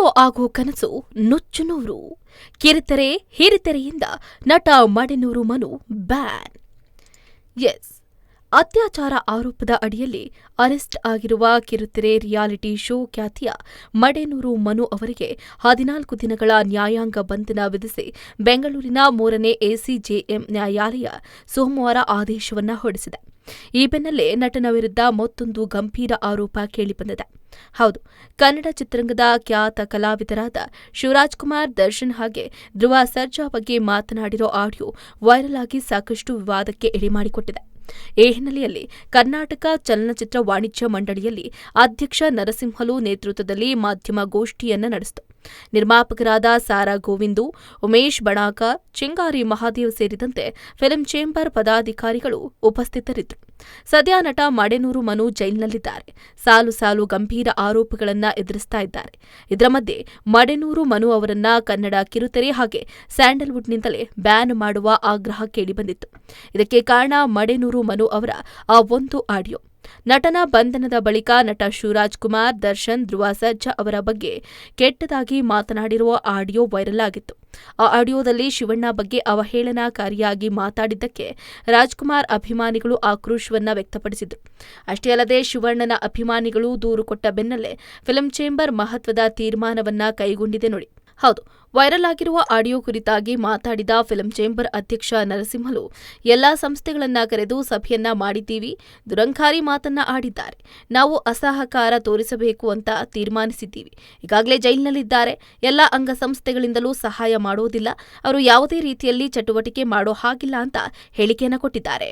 Hero ಆಗೋ ಕನಸು ನುಚ್ಚುನೂರು ಕಿರಿತೆರೆ ಹಿರಿತೆರೆಯಿಂದ ನಟ ಮಡೆನೂರು ಮನು ಬ್ಯಾನ್. ಎಸ್. ಅತ್ಯಾಚಾರ ಆರೋಪದ ಅಡಿಯಲ್ಲಿ ಅರೆಸ್ಟ್ ಆಗಿರುವ ಕಿರುತೆರೆ ರಿಯಾಲಿಟಿ ಶೋ ಖ್ಯಾತಿಯ ಮಡೆನೂರು ಮನು ಅವರಿಗೆ ಹದಿನಾಲ್ಕು ದಿನಗಳ ನ್ಯಾಯಾಂಗ ಬಂಧನ ವಿಧಿಸಿ ಬೆಂಗಳೂರಿನ ಮೂರನೇ ಎಸಿಜೆಎಂ ನ್ಯಾಯಾಲಯ ಸೋಮವಾರ ಆದೇಶವನ್ನ ಹೊರಡಿಸಿದೆ. ಈ ಬೆನ್ನಲ್ಲೇ ನಟನ ವಿರುದ್ಧ ಮತ್ತೊಂದು ಗಂಭೀರ ಆರೋಪ ಕೇಳಿಬಂದಿದೆ ಹೌದು, ಕನ್ನಡ ಚಿತ್ರರಂಗದ ಖ್ಯಾತ ಕಲಾವಿದರಾದ ಶಿವರಾಜ್ ಕುಮಾರ್ ದರ್ಶನ್ ಹಾಗೆ ಧ್ರುವ ಸರ್ಜಾ ಬಗ್ಗೆ ಮಾತನಾಡಿರೋ ಆಡಿಯೋ ವೈರಲ್ ಆಗಿ ಸಾಕಷ್ಟು ವಿವಾದಕ್ಕೆ ಎಡೆಮಾಡಿಕೊಟ್ಟಿದೆ ಈ ಹಿನ್ನೆಲೆಯಲ್ಲಿ ಕರ್ನಾಟಕ ಚಲನಚಿತ್ರ ವಾಣಿಜ್ಯ ಮಂಡಳಿಯಲ್ಲಿ ಅಧ್ಯಕ್ಷ ನರಸಿಂಹಲು ನೇತೃತ್ವದಲ್ಲಿ ಮಾಧ್ಯಮ ಗೋಷ್ಠಿಯನ್ನ ನಡೆಸಿತು. ನಿರ್ಮಾಪಕರಾದ ಸಾರಾ ಗೋವಿಂದು, ಉಮೇಶ್ ಬಣಾಕ ಚಿಂಗಾರಿ ಮಹಾದೇವ್ ಸೇರಿದಂತೆ ಫಿಲಂ ಚೇಂಬರ್ ಪದಾಧಿಕಾರಿಗಳು ಉಪಸ್ಥಿತರಿದ್ದರು. ಸದ್ಯ ನಟ ಮಡೆನೂರು ಮನು ಜೈಲಿನಲ್ಲಿದ್ದಾರೆ. ಸಾಲು ಸಾಲು ಗಂಭೀರ ಆರೋಪಗಳನ್ನ ಎದುರಿಸ್ತಾ ಇದ್ದಾರೆ. ಇದರ ಮಧ್ಯೆ ಮಡೆನೂರು ಮನು ಅವರನ್ನ ಕನ್ನಡ ಕಿರುತೆರೆ ಹಾಗೆ ಸ್ಯಾಂಡಲ್ವುಡ್ನಿಂದಲೇ ಬ್ಯಾನ್ ಮಾಡುವ ಆಗ್ರಹ ಕೇಳಿಬಂದಿತ್ತು. ಇದಕ್ಕೆ ಕಾರಣ ಮಡೆನೂರು ಮನು ಅವರ ಆ ಒಂದು ಆಡಿಯೋ. ನಟನ ಬಂಧನದ ಬಳಿಕ ನಟ ಶಿವರಾಜ್ ಕುಮಾರ್, ದರ್ಶನ್, ಧ್ರುವ ಸರ್ಜಾ ಅವರ ಬಗ್ಗೆ ಕೆಟ್ಟದಾಗಿ ಮಾತನಾಡಿರುವ ಆಡಿಯೋ ವೈರಲ್ ಆಗಿತ್ತು. ಆ ಆಡಿಯೋದಲ್ಲಿ ಶಿವಣ್ಣ ಬಗ್ಗೆ ಅವಹೇಳನಕಾರಿಯಾಗಿ ಮಾತಾಡಿದ್ದಕ್ಕೆ ರಾಜ್ಕುಮಾರ್ ಅಭಿಮಾನಿಗಳು ಆಕ್ರೋಶವನ್ನ ವ್ಯಕ್ತಪಡಿಸಿದರು. ಅಷ್ಟೇ ಅಲ್ಲದೆ ಶಿವಣ್ಣನ ಅಭಿಮಾನಿಗಳು ದೂರು ಕೊಟ್ಟ ಬೆನ್ನಲ್ಲೇ ಫಿಲ್ಮ್ ಚೇಂಬರ್ ಮಹತ್ವದ ತೀರ್ಮಾನವನ್ನ ಕೈಗೊಂಡಿದೆ ನೋಡಿ. ಹೌದು, ವೈರಲ್ ಆಗಿರುವ ಆಡಿಯೋ ಕುರಿತಾಗಿ ಮಾತಾಡಿದ ಫಿಲಂ ಚೇಂಬರ್ ಅಧ್ಯಕ್ಷ ನರಸಿಂಹಲು, ಎಲ್ಲಾ ಸಂಸ್ಥೆಗಳನ್ನ ಕರೆದು ಸಭೆಯನ್ನ ಮಾಡಿದ್ದೀವಿ, ದುರಂಕಾರಿ ಮಾತನ್ನ ಆಡಿದ್ದಾರೆ, ನಾವು ಅಸಹಕಾರ ತೋರಿಸಬೇಕು ಅಂತ ತೀರ್ಮಾನಿಸಿದ್ದೀವಿ. ಈಗಾಗಲೇ ಜೈಲಿನಲ್ಲಿದ್ದಾರೆ, ಎಲ್ಲ ಅಂಗಸಂಸ್ಥೆಗಳಿಂದಲೂ ಸಹಾಯ ಮಾಡೋದಿಲ್ಲ, ಅವರು ಯಾವುದೇ ರೀತಿಯಲ್ಲಿ ಚಟುವಟಿಕೆ ಮಾಡೋ ಹಾಗಿಲ್ಲ ಅಂತ ಹೇಳಿಕೆಯನ್ನ ಕೊಟ್ಟಿದ್ದಾರೆ.